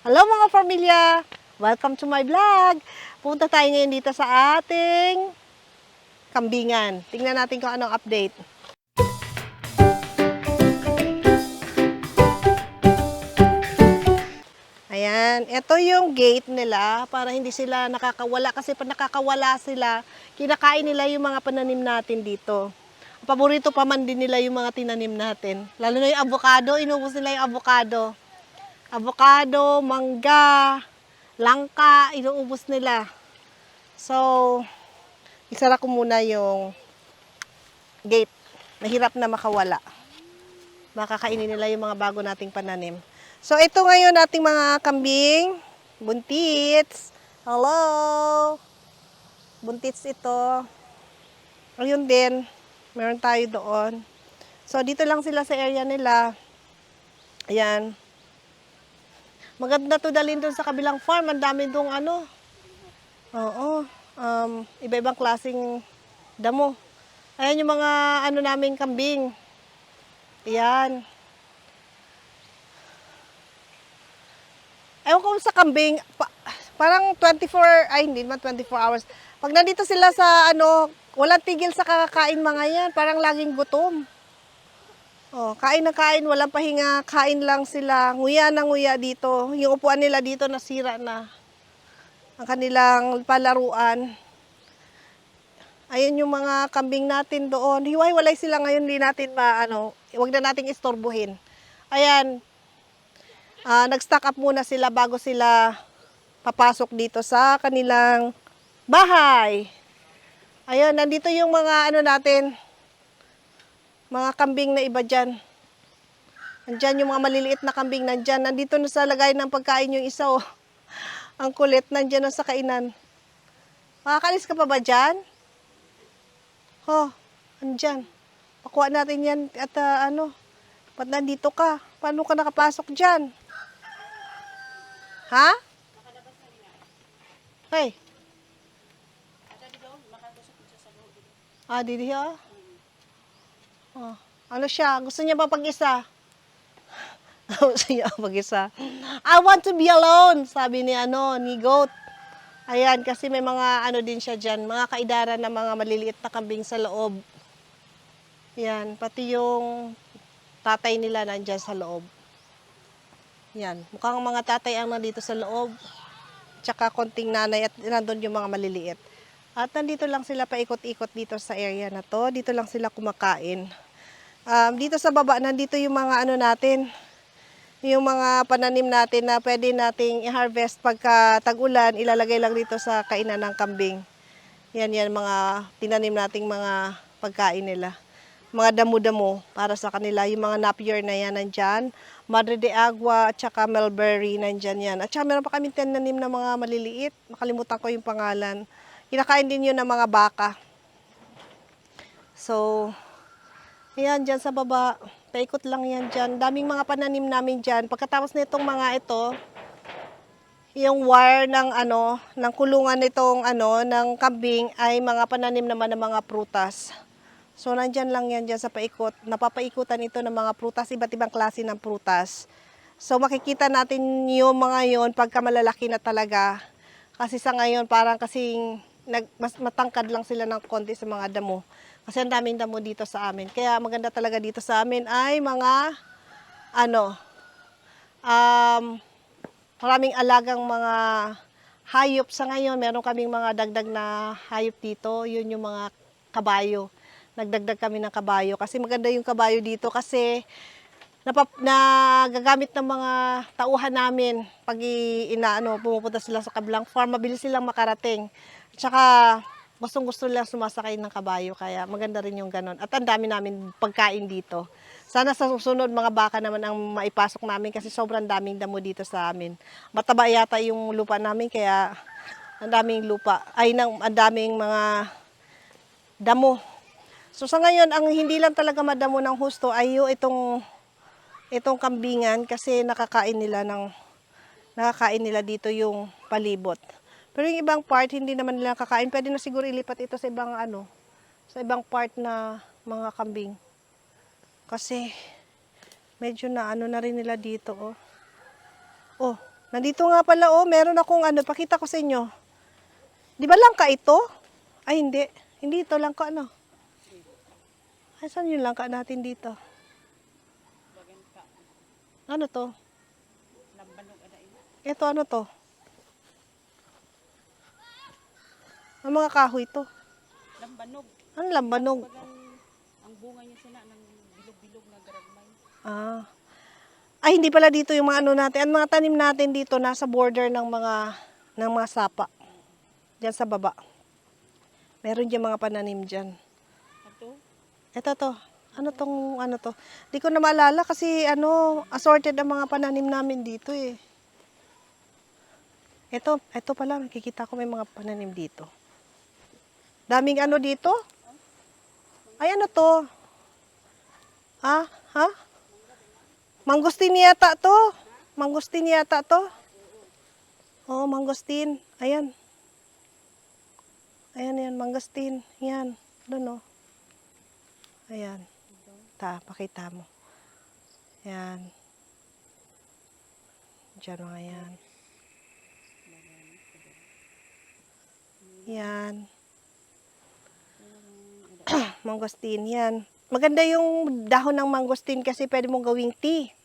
Hello mga pamilya! Welcome to my vlog! Punta tayo ngayon dito sa ating kambingan. Tingnan natin kung anong update. Ayan, ito yung gate nila para hindi sila nakakawala kasi pag nakakawala sila, kinakain nila yung mga pananim natin dito. Paborito pa man din nila yung mga tinanim natin. Lalo na yung avocado, inubos nila yung avocado. Avocado, mangga, langka, inuubos nila. So, isara ko muna yung gate. Mahirap na makawala. Makakainin nila yung mga bago nating pananim. So, ito ngayon ating mga kambing. Buntits. Hello. Buntits ito. Ayun din. Meron tayo doon. So, dito lang sila sa area nila. Ayan. Maganda to dalhin doon sa kabilang farm. Ang dami doon ano. Oo. Um, iba-ibang klaseng damo. Ayan yung mga ano naming kambing. Ayan. Ewan ko sa kambing, pa- parang 24, ay hindi naman 24 hours. Pag nandito sila sa ano, walang tigil sa kakakain mga yan. Parang laging gutom. Oh, kain na kain, walang pahinga, kain lang sila. Nguya na nguya dito. Yung upuan nila dito nasira na. Ang kanilang palaruan. Ayun yung mga kambing natin doon. Hiwa-hiwalay sila ngayon, hindi natin ma, ano, wag na nating istorbohin. Ayan, Ah, nag-stock up muna sila bago sila papasok dito sa kanilang bahay. Ayun, nandito yung mga ano natin, mga kambing na iba dyan. Nandyan yung mga maliliit na kambing nandyan. Nandito na sa lagay ng pagkain yung isa oh. Ang kulit, nandyan na sa kainan. Makakalis ka pa ba dyan? Oh, nandyan. Pakuha natin yan at ah, ano, ba't nandito ka? Paano ka nakapasok dyan? Ha? Hey. Ah, didi ha? Oh, ano siya? Gusto niya ba pag-isa? Gusto niya pag-isa. I want to be alone, sabi ni ano, ni Goat. Ayan, kasi may mga ano din siya dyan, mga kaidaran na mga maliliit na kambing sa loob. Yan, pati yung tatay nila nandyan sa loob. Yan, mukhang mga tatay ang nandito sa loob. Tsaka konting nanay at nandun yung mga maliliit. At nandito lang sila paikot-ikot dito sa area na to. Dito lang sila kumakain. Um, dito sa baba, nandito yung mga ano natin, yung mga pananim natin na pwede nating i-harvest pagka tag-ulan, ilalagay lang dito sa kainan ng kambing. Yan, yan, mga tinanim nating mga pagkain nila. Mga damo-damo para sa kanila. Yung mga napier na yan nandyan. Madre de Agua at saka Melberry nandyan yan. At saka meron pa kami tinanim na mga maliliit. Makalimutan ko yung pangalan. Kinakain din yun ng mga baka. So, ayan dyan sa baba. Paikot lang yan dyan. Daming mga pananim namin dyan. Pagkatapos nitong mga ito, yung wire ng ano, ng kulungan nitong ano, ng kambing ay mga pananim naman ng mga prutas. So, nandyan lang yan dyan sa paikot. Napapaikutan ito ng mga prutas, iba't ibang klase ng prutas. So, makikita natin yung mga yon pagka malalaki na talaga. Kasi sa ngayon, parang kasing nag, mas matangkad lang sila ng konti sa mga damo. Kasi ang daming damo dito sa amin. Kaya maganda talaga dito sa amin ay mga, ano, um, maraming alagang mga hayop sa ngayon. Meron kaming mga dagdag na hayop dito. Yun yung mga kabayo. Nagdagdag kami ng kabayo. Kasi maganda yung kabayo dito kasi napap, nagagamit ng mga tauhan namin pag inaano, pumupunta sila sa kabilang farm, mabilis silang makarating. Tsaka gustong gusto lang sumasakay ng kabayo, kaya maganda rin yung ganon. At ang dami namin pagkain dito. Sana sa susunod mga baka naman ang maipasok namin kasi sobrang daming damo dito sa amin. Mataba yata yung lupa namin kaya ang daming lupa, ay nang ang daming mga damo. So sa ngayon, ang hindi lang talaga madamo ng husto ay yung itong itong kambingan kasi nakakain nila ng nakakain nila dito yung palibot. Pero yung ibang part hindi naman nila kakain. Pwede na siguro ilipat ito sa ibang ano, sa ibang part na mga kambing. Kasi medyo na ano na rin nila dito oh. Oh, Nandito nga pala, oh, meron akong ano, pakita ko sa inyo. Di ba langka ito? Ay, hindi. Hindi ito langka, ano? Ay, saan yung langka natin dito? Ano to? Ito, ano to? Ang mga kahoy to. Lambanog. Ano lambanog? Ang bunga niya sina ng bilog-bilog na garagmay. Ah. Ay, hindi pala dito yung mga ano natin. Ang mga tanim natin dito, nasa border ng mga, ng mga sapa. Diyan sa baba. Meron dyan mga pananim dyan. Ato, Ito to. Ano tong, ano to? Di ko na maalala kasi ano, assorted ang mga pananim namin dito eh. Ito, ito pala, nakikita ko may mga pananim dito. Daming ano dito? Ay, ano to? Ah, ha? Mangustin yata to. Mangustin yata to. Oh, mangustin. Ayan. Ayan, ayan, mangustin. Yan. Doon, oh. Ayan. Ta, pakita mo. Ayan. Diyan mga yan. Yan. mangosteen, yan. Maganda yung dahon ng mangosteen kasi pwede mong gawing tea.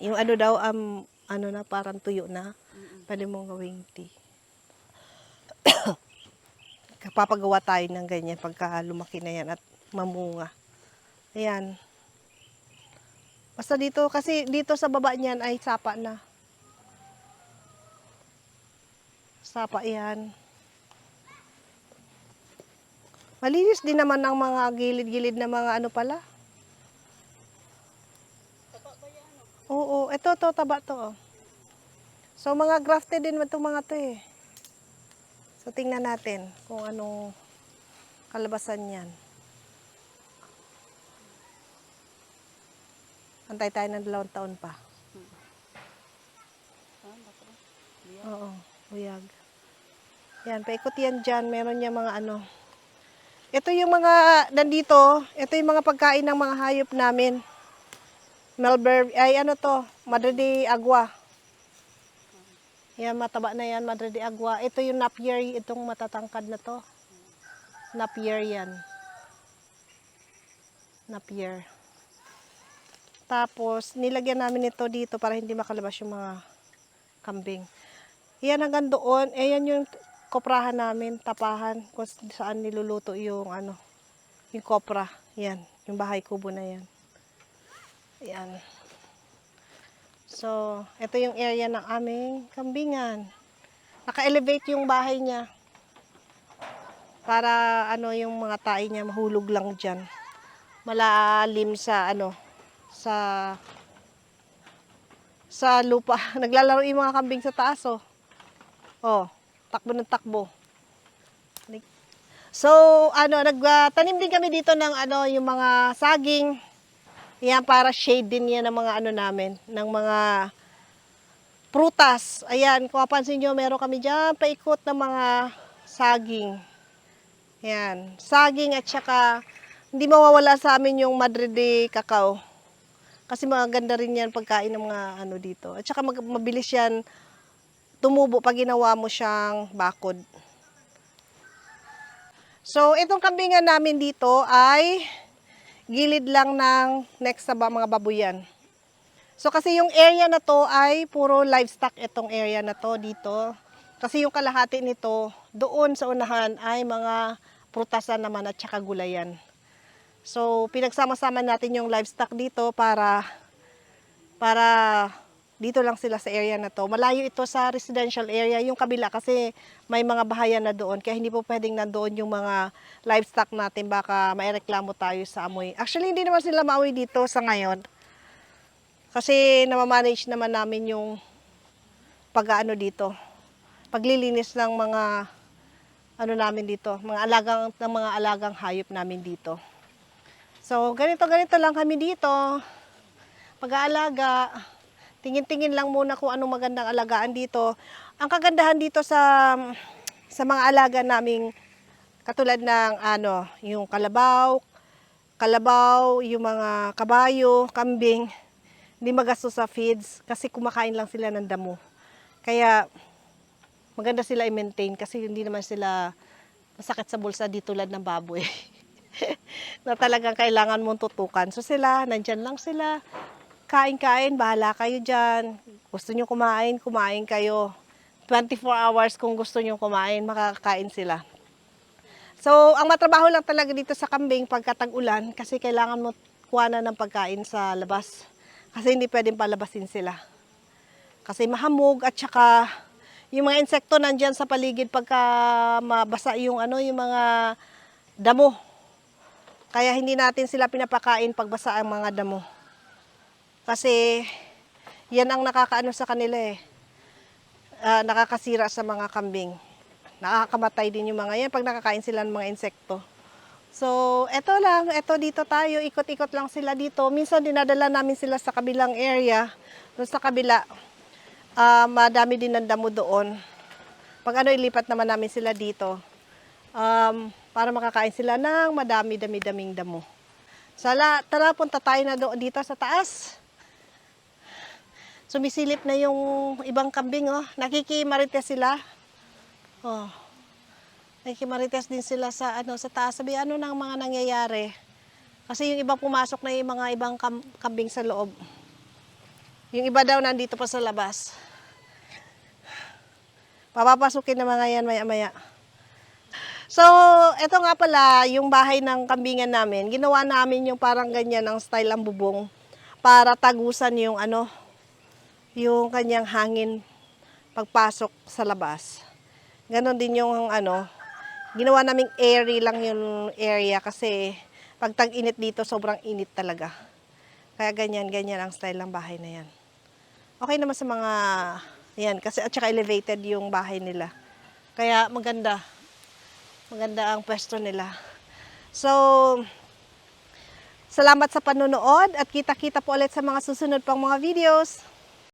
Yung ano daw, um, ano na, parang tuyo na. Pwede mong gawing tea. Kapapagawa tayo ng ganyan pagka lumaki na yan at mamunga. Ayan. Basta dito, kasi dito sa baba niyan ay sapa na. Sapa yan. Malinis din naman ang mga gilid-gilid na mga ano pala. Oo, ito to taba to. oh. So mga grafted din itong mga to eh. So tingnan natin kung anong kalabasan yan. Antay tayo ng dalawang taon pa. Oo, uyag. Yan, paikot yan dyan. Meron niya mga ano. Ito yung mga, nandito, ito yung mga pagkain ng mga hayop namin. Melbourne, ay ano to, Madre de Agua. Yan, mataba na yan, Madre de Agua. Ito yung napier, itong matatangkad na to. Napier yan. Napier. Tapos, nilagyan namin ito dito para hindi makalabas yung mga kambing. Yan hanggang doon, eh yan yung koprahan namin, tapahan, kung saan niluluto yung ano, yung kopra. Yan, yung bahay kubo na yan. Yan. So, ito yung area ng aming kambingan. Naka-elevate yung bahay niya. Para ano yung mga tae niya mahulog lang diyan. Malalim sa ano sa sa lupa. Naglalaro yung mga kambing sa taas oh. Oh, takbo ng takbo. So, ano, nagtanim din kami dito ng ano, yung mga saging. Yan, para shade din yan ng mga ano namin, ng mga prutas. Ayan, kung mapansin nyo, meron kami dyan paikot ng mga saging. Yan, saging at saka hindi mawawala sa amin yung Madre de Cacao. Kasi maganda rin yan pagkain ng mga ano dito. At saka mag- mabilis yan tumubo pag ginawa mo siyang bakod. So, itong kambingan namin dito ay gilid lang ng next sa mga babuyan. So, kasi yung area na to ay puro livestock itong area na to dito. Kasi yung kalahati nito, doon sa unahan ay mga prutasan naman at saka gulayan. So, pinagsama-sama natin yung livestock dito para para dito lang sila sa area na to. Malayo ito sa residential area, yung kabila kasi may mga bahayan na doon. Kaya hindi po pwedeng nandoon yung mga livestock natin. Baka maireklamo tayo sa amoy. Actually, hindi naman sila maawi dito sa ngayon. Kasi namamanage naman namin yung pag-ano dito. Paglilinis ng mga ano namin dito, mga alagang ng mga alagang hayop namin dito. So, ganito ganito lang kami dito. Pag-aalaga, tingin-tingin lang muna kung anong magandang alagaan dito. Ang kagandahan dito sa sa mga alaga naming katulad ng ano, yung kalabaw, kalabaw, yung mga kabayo, kambing, hindi magastos sa feeds kasi kumakain lang sila ng damo. Kaya maganda sila i-maintain kasi hindi naman sila masakit sa bulsa di tulad ng baboy. na talagang kailangan mong tutukan. So sila, nandyan lang sila. Kain-kain, bahala kayo dyan. Gusto nyo kumain, kumain kayo. 24 hours kung gusto nyo kumain, makakakain sila. So, ang matrabaho lang talaga dito sa kambing pagka tag-ulan kasi kailangan mo kuha ng pagkain sa labas. Kasi hindi pwedeng palabasin sila. Kasi mahamog at saka yung mga insekto nandyan sa paligid pagka mabasa yung ano, yung mga damo. Kaya hindi natin sila pinapakain pag basa ang mga damo. Kasi yan ang nakakaano sa kanila eh. Ah, nakakasira sa mga kambing. Nakakamatay din yung mga yan pag nakakain sila ng mga insekto. So, eto lang, eto dito tayo, ikot-ikot lang sila dito. Minsan dinadala namin sila sa kabilang area. Doon sa kabila, ah, madami din ng damo doon. Pag ano, ilipat naman namin sila dito. Um, para makakain sila ng madami, dami-daming damo. Sala, tara, punta tayo na doon dito sa taas. Sumisilip na yung ibang kambing, oh. Nakikimarites sila. Oh. Nakikimarites din sila sa ano sa taas. Sabi ano nang mga nangyayari. Kasi yung ibang pumasok na yung mga ibang kam- kambing sa loob. Yung iba daw nandito pa sa labas. Papapasukin na mga yan maya-maya. So, eto nga pala, yung bahay ng kambingan namin, ginawa namin yung parang ganyan ang style ang bubong para tagusan yung ano, yung kanyang hangin pagpasok sa labas. Ganon din yung ano, ginawa naming airy lang yung area kasi pag tag-init dito, sobrang init talaga. Kaya ganyan, ganyan ang style ng bahay na yan. Okay naman sa mga, yan, kasi at saka elevated yung bahay nila. Kaya maganda. Maganda ang pwesto nila. So, salamat sa panonood at kita-kita po ulit sa mga susunod pang mga videos.